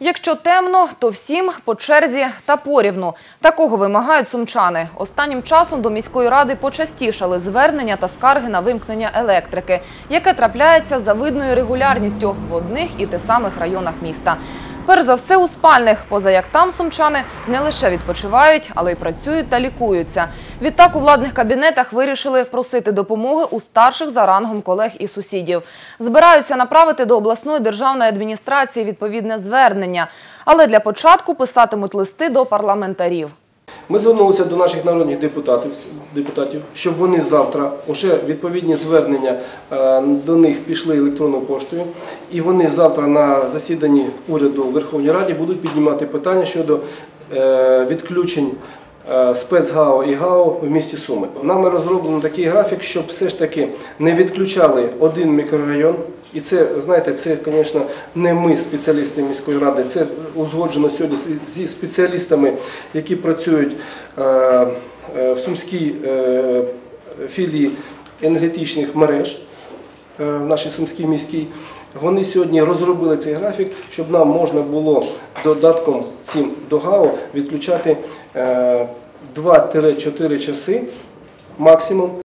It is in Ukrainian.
Якщо темно, то всім по черзі та порівну. Такого вимагають сумчани. Останнім часом до міської ради почастішали звернення та скарги на вимкнення електрики, яке трапляється за видною регулярністю в одних і тих самих районах міста. Перш за все у спальних, поза як там сумчани не лише відпочивають, але й працюють та лікуються. Відтак у владних кабінетах вирішили просити допомоги у старших за рангом колег і сусідів. Збираються направити до обласної державної адміністрації відповідне звернення, але для початку писатимуть листи до парламентарів. Ми звернулися до наших народних депутатів, депутатів, щоб вони завтра вже відповідні звернення е, до них пішли електронною поштою, і вони завтра на засіданні уряду в Верховній Раді будуть піднімати питання щодо е, відключень спецгао і ГАО в місті Суми. Нами розроблено такий графік, щоб все ж таки не відключали один мікрорайон. І це, знаєте, це, звісно, не ми, спеціалісти міської ради, це узгоджено сьогодні зі спеціалістами, які працюють е, е, в Сумській е, філії енергетичних мереж е, в нашій Сумській міській. Вони сьогодні розробили цей графік, щоб нам можна було додатком цим до ГАО відключати е, 2-4 часи максимум